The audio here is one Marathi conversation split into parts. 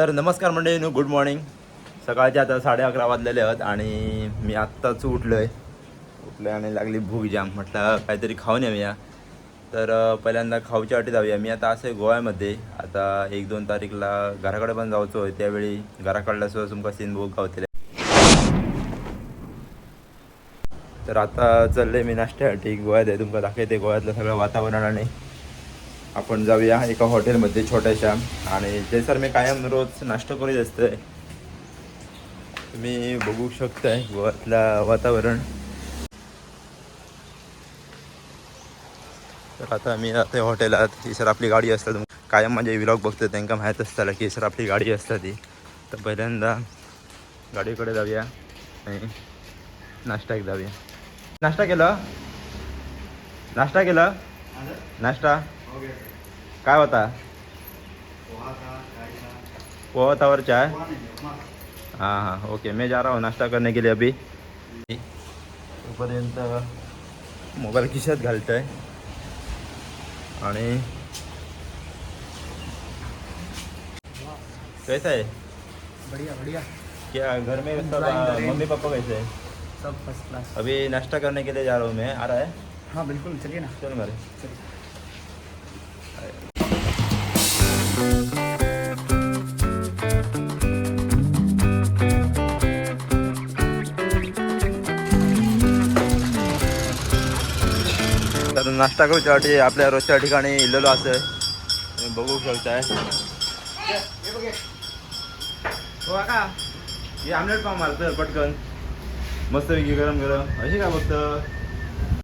तर नमस्कार मंडळी गुड मॉर्निंग. सकाळचे आता साडे अकरा वाजलेले आहेत आणि मी आत्ताच उठलो आहे उठलो आणि लागली भूक जाम. म्हटलं काहीतरी खाऊन येऊया. तर पहिल्यांदा खाऊच्या वाटी जाऊया. मी आता असं आहे गोव्यामध्ये. आता एक दोन तारीखला घराकडे पण जायचो आहे त्यावेळी घराकडल्यासुद्धा तुमका सीन भूक गावतले. तर आता चालले मी नाश्त्यासाठी. गोव्यात आहे. तुमका दाखवते गोव्यातलं सगळं वातावरण आणि आपण जाऊया एका हॉटेलमध्ये छोट्याशा. आणि ते सर मी कायम रोज नाश्ता करीत असतोय तुम्ही बघू शकताय गोव्यातलं वातावरण. तर आता मी आता हॉटेलात ही सर आपली गाडी असतात कायम माझे विलॉग बघतो त्यांना माहीत असताना की सर आपली गाडी असतात ती. तर पहिल्यांदा गाडीकडे जाऊया आणि नाश्ता एक जाऊया. नाश्ता केलं? नाश्ता केलं? नाश्ता? काय होता? पोहा तावर चाय हाँ हाँ ओके. मैं जा रहा हूँ नाश्ता करने के लिए अभी. तोपर्यंत मोबाईल खिशात घालतोय. आणि कैसा है? बढ़िया बढ़िया. क्या घर में सब. मम्मी पापा कैसे हैं? सब फर्स्ट क्लास अभी नाश्ता करने के लिए जा रहा हूँ मैं. आ रहा है? हाँ बिल्कुल चलिए ना. चल मेरे तर नाश्ता करूच्यासाठी आपल्या रोजच्या ठिकाणी इलेलो असं. तुम्ही बघू शकताय. हो का हे आमलेट पाव मारतं पटकन. मस्तपैकी गरम गरम. अशी काय बघतं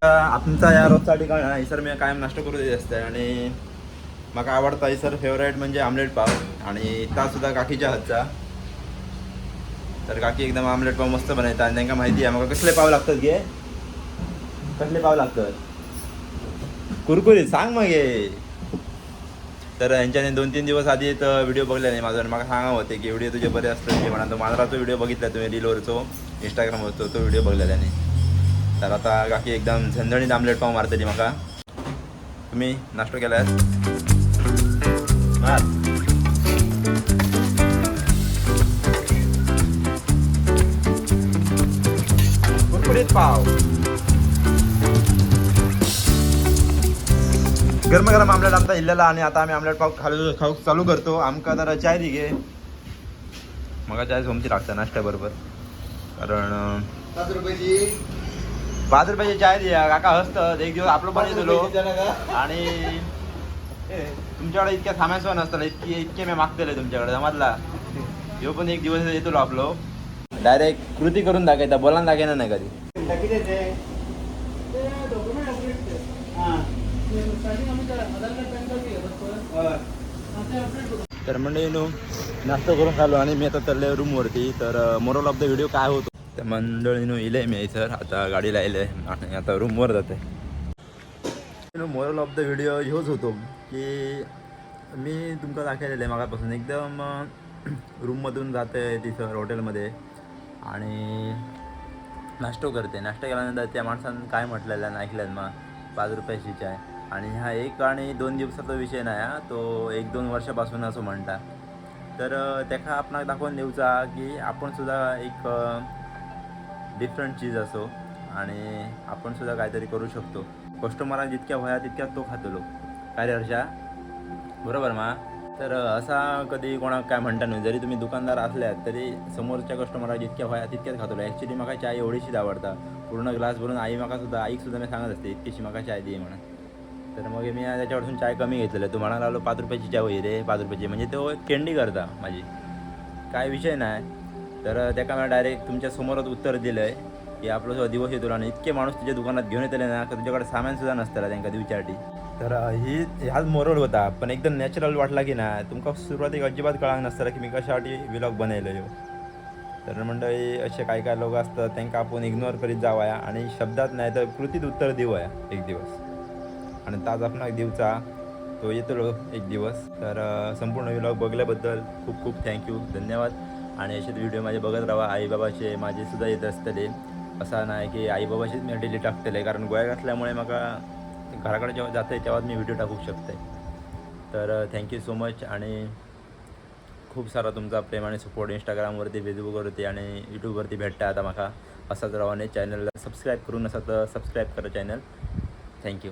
आमचा या रोजचा ठिकाण आहे सर मी कायम नाश्ता करू देत असते आणि म्हाका आवडता सर फेवरेट म्हणजे आमलेट पाव. आणि सुद्धा काकीच्या हातचा. तर काकी एकदम आमलेट पाव मस्त बनवतात. आणि त्यांना माहिती आहे म्हाका कसले पाव लागतात गे? कसले पाव लागतात? कुरकुरीत सांग मग हे. तर यांच्याने दोन तीन दिवस आधी व्हिडिओ बघले नाही माझा मला सांगा होते की व्हिडिओ तुझे बरे असतात की म्हणा. तो मांजराचा व्हिडिओ बघितला तुम्ही रीलवरचो इंस्टाग्रामवरचो तो व्हिडिओ बघलेला नाही तर आता काकी एकदम झणझणीत आमलेट पाव मारतली म्हाका तुम्ही नाश्ता केला कुरकुरीत पाव. गरम गरम आमलेट आमचा इल्लेला आणि आता आम्ही आमलेट पाव खालू खाऊ चालू करतो. आमका जरा चाय दि घे. मग चाय सोमची लागतं नाश्त्या बरोबर. कारण सात रुपयाची पाच रुपयाची चाय द्या काका हसतं. एक दिवस आपलं पण येतो आणि तुमच्याकडे इतक्या सोय नसतं इतके इतके मी मागतेले तुमच्याकडे जमातला ह्यो पण एक दिवस येतो आपलो. डायरेक्ट कृती करून दाखवायचा बोलान दाखवणार नाही कधी. तर मंडळी नो नाश्ता करून खालो आणि मी आता चाललोय रूमवरती तर मोरल ऑफ द व्हिडिओ काय होतो? तर मंडळीनो इले मी सर आता गाडीला येले आणि आता रूमवर जाते. मोरल ऑफ द व्हिडिओ ह्योच होतो की मी तुमका दाखवलेलं आहे मागापासून. एकदम रूममधून जाते तिथं हॉटेलमध्ये आणि नाश्तो करते. नाश्ता केल्यानंतर त्या माणसानं काय म्हटलेलं ऐकलं मग पाच रुपयाची चाय. आणि हा एक आणि दोन दिवसाचा विषय नाही हा तो एक दोन वर्षापासून असं म्हणता. तर तेका आपणाक दाखवून देऊचा की आपण सुद्धा एक डिफरंट चीज असो आणि आपण सुद्धा काहीतरी करू शकतो. कस्टमरांना जितक्या व्हाया तितक्याच तो खातलो. काय रे हर्षा? बरोबर मा? तर असा कधी कोणाक काय म्हणता नाही. जरी तुम्ही दुकानदार असल्यात तरी समोरच्या कस्टमराक जितक्या व्हाया तितक्याच खातलो. ॲक्च्युली म्हाका चाय एवढीशीच आवडता. पूर्ण ग्लास भरून आई म्हाका सुद्धा आईक सुद्धा मी सांगत असते इतकीशी म्हाका चाय दे म्हणून. तर मग मी त्याच्यापासून चाय कमी घेतलेलं तू म्हणाला पाच रुपयाची चाय होईल रे पाच रुपयाची. म्हणजे तो एक केंडी करता माझी. काय विषय नाही. तर त्याका मला डायरेक्ट तुमच्या समोरच उत्तर दिलं आहे की आपलं जो दिवस येतो आणि इतके माणूस तुझ्या दुकानात घेऊन येतले ना का तुझ्याकडे सामान सुद्धा नसतं त्यांना दिवच्यासाठी तर ही ह्याच मोरल होता पण एकदम नॅचरल वाटला की ना तुमका सुरुवातीक अजिबात कळांक नसतं की मी कशासाठी विलॉग बनयलो ह्यो तर मंडळी असे काय काय लोक असतात त्यांना आपण इग्नोर करीत जावया आणि शब्दात नाही तर कृतीत उत्तर देऊया एक दिवस. आणि ताज आपण एक तो येतो एक दिवस. तर संपूर्ण व्हिलॉग बघल्याबद्दल खूप खूप थँक्यू धन्यवाद. आणि असेच व्हिडिओ माझे बघत राहा. आईबाबाचे माझे सुद्धा येत असतले. असा नाही की आईबाबाचेच मी डेली टाकतले. कारण गोयात असल्यामुळे मला घराकडे जेव्हा जाते तेव्हाच मी व्हिडिओ टाकू शकते तर थँक्यू सो मच आणि खूप सारा तुमचा प्रेम आणि सपोर्ट इंस्टाग्रामवरती फेसबुकवरती आणि यूट्यूबवरती भेटता आता म्हाका असाच रावाने चॅनलला सबस्क्राईब करून असा तर सबस्क्राईब करा चॅनल थँक्यू